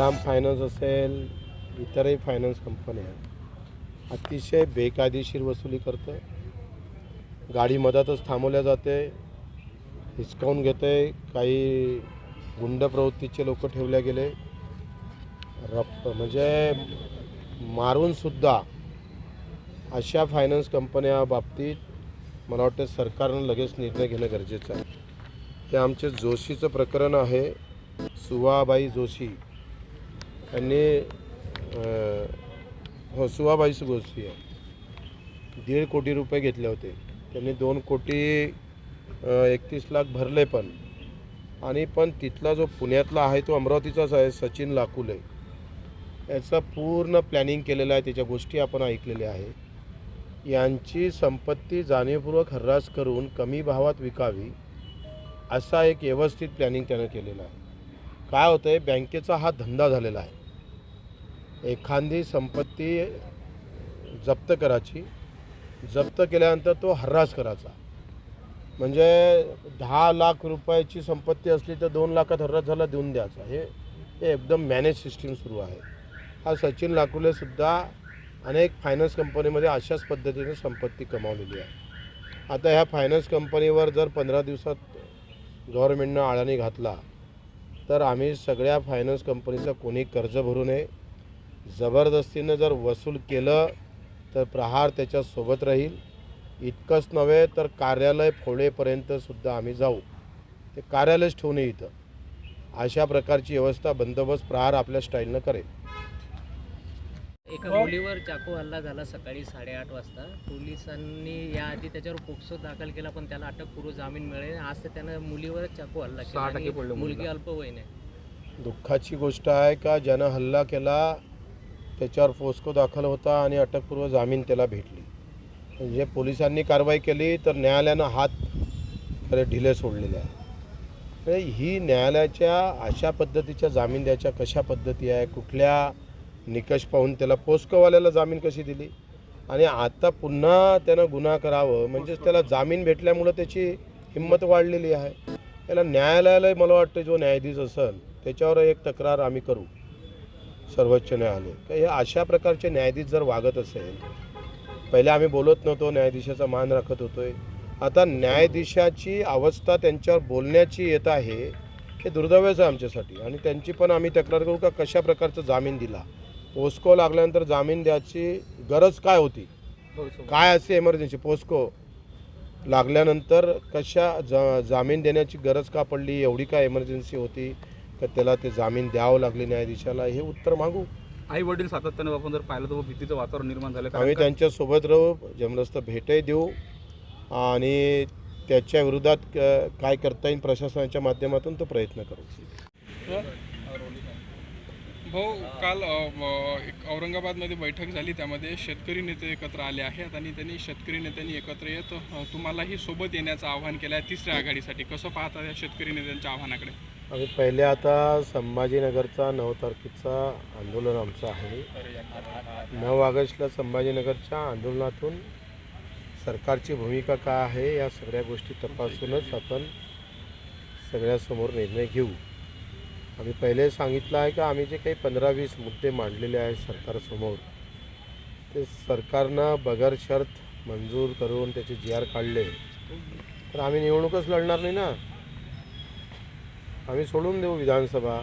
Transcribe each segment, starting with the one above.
Shriram finance असेल इतरही finance कंपन्या अतिशय बेकायदेशीर वसुली करतं गाडी मधातच थांबवल्या जाते हिसकावून घेते काही गुंड प्रवृत्तीचे लोक ठेवले गेले. रप म्हणजे मारूनसुद्धा अशा फायनान्स कंपन्या बाबतीत मला वाटतं सरकारनं लगेच निर्णय घेणं गरजेचं आहे. हे आमचे जोशीचं प्रकरण आहे. सुवाबाई जोशी. त्यांनी अ, हो आहे दीड कोटी रुपये घेतले होते त्यांनी दोन कोटी एकतीस लाख भरले पण आणि पण तिथला जो पुण्यातला आहे तो अमरावतीचाच आहे सचिन लाकुले याचा पूर्ण प्लॅनिंग केलेलं आहे त्याच्या गोष्टी आपण ऐकलेल्या आहे यांची संपत्ती जाणीवपूर्वक हर्रास करून कमी भावात विकावी असा एक व्यवस्थित प्लॅनिंग त्यानं केलेलं आहे काय होतं आहे बँकेचा हा धंदा झालेला आहे एखादी संपत्ती जप्त करायची जप्त केल्यानंतर तो हर्रास करायचा. म्हणजे दहा लाख रुपयाची संपत्ती असली तर दोन लाखात हर्रास झाला देऊन द्यायचा. हे हे एकदम मॅनेज सिस्टीम सुरू आहे. हा सचिन लाकुलेसुद्धा अनेक फायनान्स कंपनीमध्ये अशाच पद्धतीने संपत्ती कमावलेली आहे. आता ह्या फायनान्स कंपनीवर जर पंधरा दिवसात गव्हर्मेंटनं आळाणी घातला तर आम्ही सगळ्या फायनान्स कंपनीचं कोणी कर्ज भरू नये. जबरदस्तीनं जर वसूल केलं तर प्रहार त्याच्यासोबत राहील. इतकंच नव्हे तर कार्यालय फोडेपर्यंतसुद्धा आम्ही जाऊ. ते कार्यालयच ठेवू नये इथं. अशा प्रकारची व्यवस्था बंदोबस्त प्रहार आपल्या स्टाईलनं करेल. एका मुलीवर चाकू हल्ला झाला सकाळी साडेआठ वाजता. पोलिसांनी याआधी त्याच्यावर पोक्सो दाखल केला पण त्याला अटकपूर्व जामीन मिळेल. आज ते त्यानं मुलीवर चाकू हल्ला केला मुलगी अल्पवयीन आहे. दुःखाची गोष्ट आहे का? ज्यानं हल्ला केला त्याच्यावर पोस्को दाखल होता आणि अटकपूर्व जामीन त्याला भेटली. म्हणजे पोलिसांनी कारवाई केली तर न्यायालयानं हात खरे ढिले सोडलेले आहे म्हणजे ही न्यायालयाच्या अशा पद्धतीच्या जामीन द्यायच्या कशा पद्धती आहे कुठल्या निकष पाहून त्याला पोस्कोवाल्याला जामीन कशी दिली? आणि आता पुन्हा त्यानं गुन्हा करावं म्हणजेच त्याला जामीन भेटल्यामुळं त्याची हिंमत वाढलेली आहे. त्याला न्यायालयाला मला वाटतं जो न्यायाधीश असेल त्याच्यावर एक तक्रार आम्ही करू. सर्वोच्च न्यायालय. तर हे अशा प्रकारचे न्यायाधीश जर वागत असेल पहिले आम्ही बोलत नव्हतो न्यायाधीशाचा मान राखत होतोय. आता न्यायाधीशाची अवस्था त्यांच्यावर बोलण्याची येत आहे हे दुर्दैवच आहे आमच्यासाठी. आणि त्यांची पण आम्ही तक्रार करू का कशा प्रकारचा जामीन दिला? पोस्को लागल्यानंतर जामीन द्यायची गरज काय होती? काय असे एमर्जन्सी पोस्को लागल्यानंतर कशा जा जामीन देण्याची गरज का पडली? एवढी काय एमर्जन्सी होती? तर त्याला ते जामीन द्यावं लागले न्यायाधीशाला हे उत्तर मागू. आई वडील सातत्याने आपण जर पाहिलं तर भीतीचं वातावरण निर्माण झालं. आम्ही त्यांच्यासोबत राहू जमलंच तर भेटही देऊ. आणि त्याच्या विरोधात काय करता येईल प्रशासनाच्या माध्यमातून तो प्रयत्न करू. भाऊ काल एक औरंगाबादमध्ये बैठक झाली. त्यामध्ये शेतकरी नेते एकत्र आले आहेत आणि त्यांनी शेतकरी नेत्यांनी एकत्र येत तुम्हालाही सोबत येण्याचं आवाहन केलं आहे तिसऱ्या आघाडीसाठी. कसं पाहता या शेतकरी नेत्यांच्या आव्हानाकडे? आम्ही पहिले आता संभाजीनगरचा नऊ तारखेचा आंदोलन आमचं आहे. नऊ ऑगस्टला संभाजीनगरच्या आंदोलनातून सरकारची भूमिका काय आहे या सगळ्या गोष्टी तपासूनच आपण सगळ्यासमोर निर्णय घेऊ. आम्ही पहिले सांगितलं आहे का आम्ही जे काही पंधरा वीस मुद्दे मांडलेले आहेत सरकारसमोर ते सरकारनं बगर शर्त मंजूर करून त्याचे जी आर काढले. तर आम्ही निवडणूकच लढणार नाही ना? आम्ही सोडून देऊ विधानसभा.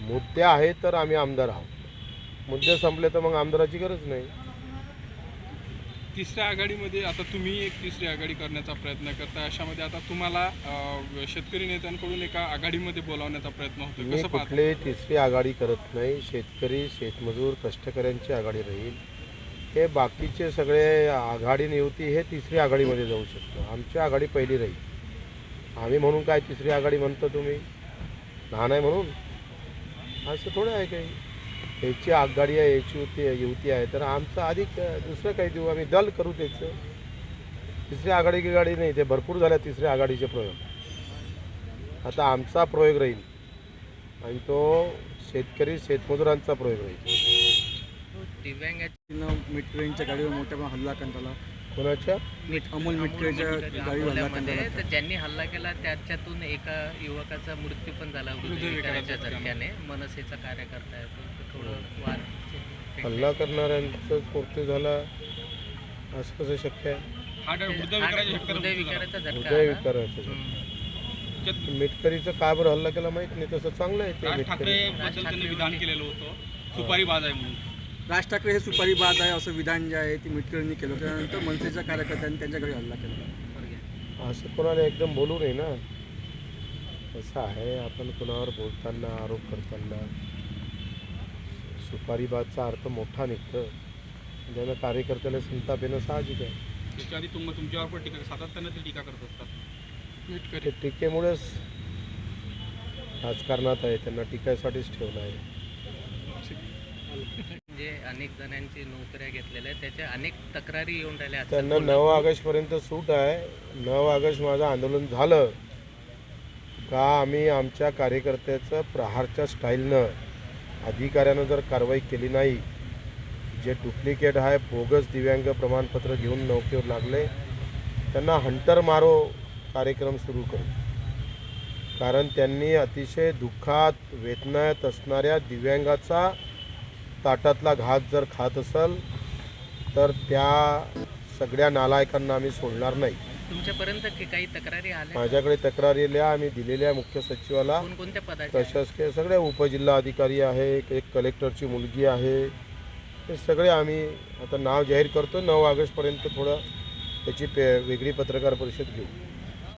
मुद्दे आहेत तर आम्ही आमदार आहोत. मुद्दे संपले तर मग आमदाराची गरज नाही. तिसऱ्या आघाडीमध्ये आता तुम्ही एक तिसरी आघाडी करण्याचा प्रयत्न करता अशामध्ये आता तुम्हाला शेतकरी नेत्यांकडून एका आघाडीमध्ये बोलावण्याचा प्रयत्न होतो मी कुठली तिसरी आघाडी करत नाही. शेतकरी शेतमजूर कष्टकऱ्यांची आघाडी राहील. हे बाकीचे सगळे आघाडी नियुती हे तिसरी आघाडीमध्ये जाऊ शकतो. आमची आघाडी पहिली राहील. आम्ही म्हणून काय तिसरी आघाडी म्हणतो तुम्ही? लहान आहे म्हणून. असं थोडं आहे काही. याची आगगाडी आहे याची होती युवती आहे. तर आमचं अधिक दुसरं काही देऊ. आम्ही दल करू त्याचं. तिसरी आघाडी की गाडी नाही ते भरपूर झाल्या तिसऱ्या आघाडीचे प्रयोग. आता आमचा प्रयोग राहील. आणि तो शेतकरी शेतमजुरांचा प्रयोग राहील. दिव्यांगाची तिनं गाडीवर मोठ्या हल्ला कंटाला कोणाच्या? अमोल हल्ला करण्यात तर ज्यांनी हल्ला केला त्याच्यातून एका युवकाचा मृत्यू पण झाला हृदयविकाराच्या झटक्याने मनसेचा कार्यकर्ता आहे तो. थोडं वाद हल्ला करणाऱ्यांचाच मृत्यू झाला असं कसं शक्य आहे? हा हृदयविकाराचा झटका हृदय आला. विकाराचं हम्म. मिटकरीचं का बरं हल्ला केला माहीत नाही तसं चांगलं आहे ते राज मिटकरी ठाकरे बद्दल त्यांनी विधान केलेलं होतं. सुपारी बाज आहे म्हणून. राज ठाकरे हे सुपारी बाद आहे असं विधान जे आहे ते मिटकरींनी केलं. त्यानंतर मनसेच्या कार्यकर्त्यांनी त्यांच्या घरी हल्ला केला. असं कोणाला एकदम बोलू नये ना. कसं आहे आपण कोणावर बोलताना आरोप करताना. सुपारीबादचा अर्थ मोठा निघतं. त्यानं कार्यकर्त्याला संताप येणं साहजिक आहे. तुमच्यावर पण टीका सातत्यानं ते टीका करत असतात. ते टीकेमुळेच राजकारणात आहे त्यांना टीकायसाठीच ठेवलं आहे. अनेक जणांची नोकऱ्या घेतलेल्या आहेत. त्याच्या अनेक तक्रारी येऊन राहिल्या. आहेत. त्यांना नऊ ऑगस्टपर्यंत सूट आहे. नऊ ऑगस्ट माझं आंदोलन झालं. का आम्ही आमच्या कार्यकर्त्याचं प्रहारच्या स्टाईलनं अधिकाऱ्यानं जर कारवाई केली नाही जे डुप्लिकेट आहे बोगस दिव्यांग प्रमाणपत्र घेऊन नौकेवर लागले त्यांना हंटर मारो कार्यक्रम सुरू करू. कारण त्यांनी अतिशय दुःखात वेदनात असणाऱ्या दिव्यांगाचा ताटातला घात जर खात असेल तर त्या सगळ्या नालायकांना आम्ही सोडणार नाही. तुमच्यापर्यंत काही तक्रारी आल्या? माझ्याकडे तक्रार येल्या आम्ही दिलेल्या मुख्य सचिवाला. कोणकोणत्या पदाच्या? प्रशासकीय सगळे उपजिल्हा अधिकारी आहे एक एक कलेक्टरची मुलगी आहे. हे सगळे आम्ही आता नाव जाहीर करतो. नऊ ऑगस्टपर्यंत थोडं त्याची पे वेगळी पत्रकार परिषद घेऊ.